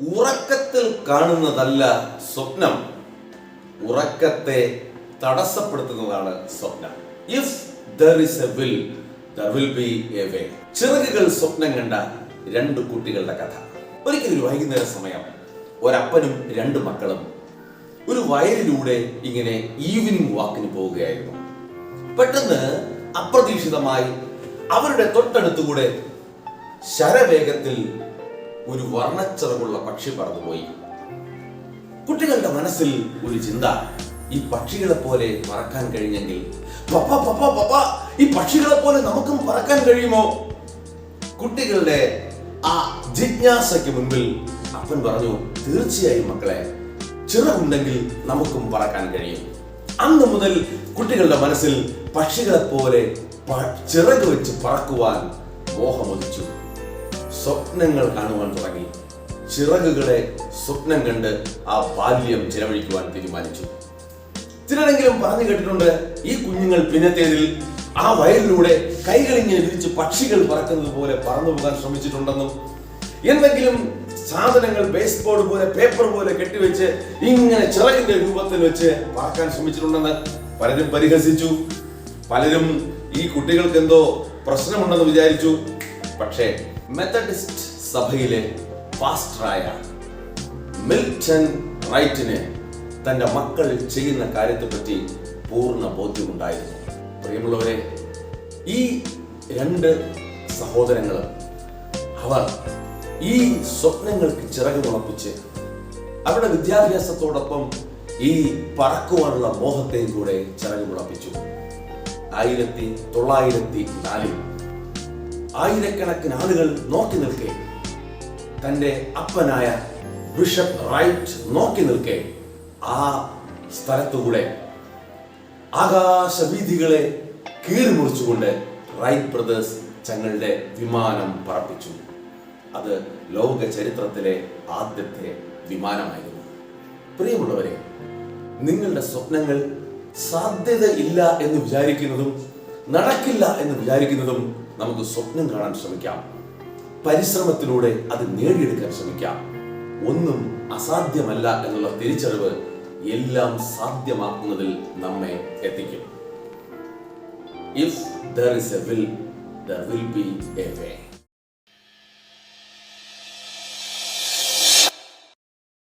ഉറക്കത്തിൽ കാണുന്നതല്ല സ്വപ്നം. ഉറക്കത്തെ തടസ്സപ്പെടുത്തുന്നതാണ് സ്വപ്നം. If there is a will there will be a way ചിറകുകൾ സ്വപ്നം കണ്ട രണ്ട് കുട്ടികളുടെ കഥ. ഒരിക്കലും ഒരു വൈകുന്നേര സമയം ഒരപ്പനും രണ്ട് മക്കളും ഒരു വയലിലൂടെ ഇങ്ങനെ ഈവനിങ് വാക്കിന് പോവുകയായിരുന്നു. പെട്ടെന്ന് അപ്രതീക്ഷിതമായി അവരുടെ തൊട്ടടുത്തുകൂടെ ശരവേഗത്തിൽ ഒരു വർണച്ചിറകുള്ള പക്ഷി പറന്നുപോയി. കുട്ടികളുടെ മനസ്സിൽ ഒരു ചിന്ത. ഈ പക്ഷികളെ പോലെ പറക്കാൻ കഴിഞ്ഞെങ്കിൽ പപ്പ പപ്പ പപ്പ ഈ പക്ഷികളെ പോലെ നമുക്കും പറക്കാൻ കഴിയുമോ? കുട്ടികളുടെ ആ ജിജ്ഞാസയ്ക്ക് മുൻപിൽ അപ്പൻ പറഞ്ഞു തീർച്ചയായും മക്കളെ ചിറകുണ്ടെങ്കിൽ നമുക്കും പറക്കാൻ കഴിയും. അന്ന് മുതൽ കുട്ടികളുടെ മനസ്സിൽ പക്ഷികളെ പോലെ ചിറക് വെച്ച് പറക്കുവാൻ മോഹമൊതിച്ചു സ്വപ്നങ്ങൾ കാണുവാൻ തുടങ്ങി. ചിറകുകളെ സ്വപ്നം കണ്ട് ആ ബാല്യം ചിലവഴിക്കുവാൻ തീരുമാനിച്ചു. ചിലരെങ്കിലും പറഞ്ഞു കേട്ടിട്ടുണ്ട് ഈ കുഞ്ഞുങ്ങൾ പിന്നത്തേതിൽ ആ വയലിലൂടെ കൈകളിങ്ങനെ വിരിച്ച് പക്ഷികൾ പറക്കുന്നത് പോലെ പറന്നു പോകാൻ ശ്രമിച്ചിട്ടുണ്ടെന്നും എന്തെങ്കിലും സാധനങ്ങൾ ബേസ് ബോർഡ് പോലെ പേപ്പർ പോലെ കെട്ടിവെച്ച് ഇങ്ങനെ ചിറകിന്റെ രൂപത്തിൽ വെച്ച് പറക്കാൻ ശ്രമിച്ചിട്ടുണ്ടെന്ന് പലരും പരിഹസിച്ചു. പലരും ഈ കുട്ടികൾക്ക് എന്തോ പ്രശ്നമുണ്ടെന്ന് വിചാരിച്ചു. പക്ഷേ മെത്തഡിസ്റ്റ് സഭയിലെ പാസ്റ്ററായ മിൽട്ടൺ റൈറ്റിന് തന്റെ മക്കൾ ചെയ്യുന്ന കാര്യത്തെപ്പറ്റി പൂർണ ബോധ്യമുണ്ടായിരുന്നു. പ്രിയമുള്ളവരെ ഈ രണ്ട് സഹോദരങ്ങളും അവർ ഈ സ്വപ്നങ്ങൾക്ക് ചിറക് മുളപ്പിച്ച് അവരുടെ വിദ്യാഭ്യാസത്തോടൊപ്പം ഈ പറക്കുവാനുള്ള മോഹത്തെയും കൂടെ ചിറക് മുളപ്പിച്ചു ആയിരത്തി തൊള്ളായിരത്തി നാലിൽ ആയിരക്കണക്കിന് ആളുകൾ നോക്കി നിൽക്കെ. തന്റെ അപ്പനായ ബിഷപ്പ് റൈറ്റ് നോക്കി നിൽക്കെ ആ സ്ഥലത്തുകൂടെ. ആകാശവീതികളെ കീറിമുറിച്ചുകൊണ്ട് റൈറ്റ് ബ്രദേഴ്സ് തങ്ങളുടെ വിമാനം പറപ്പിച്ചു. അത് ലോക ചരിത്രത്തിലെ ആദ്യത്തെ വിമാനമായിരുന്നു. പ്രിയമുള്ളവരെ നിങ്ങളുടെ സ്വപ്നങ്ങൾ സാധ്യത ഇല്ല എന്ന് വിചാരിക്കുന്നതും നടക്കില്ല എന്ന് വിചാരിക്കുന്നതും നമുക്ക് സ്വപ്നം കാണാൻ ശ്രമിക്കാം. പരിശ്രമത്തിലൂടെ അത് നേടിയെടുക്കാൻ ശ്രമിക്കാം. ഒന്നും അസാധ്യമല്ല എന്നുള്ള തിരിച്ചറിവ് എല്ലാം സാധ്യമാക്കുന്നതിൽ നമ്മെ എത്തിക്കും. If there is a will there will be a way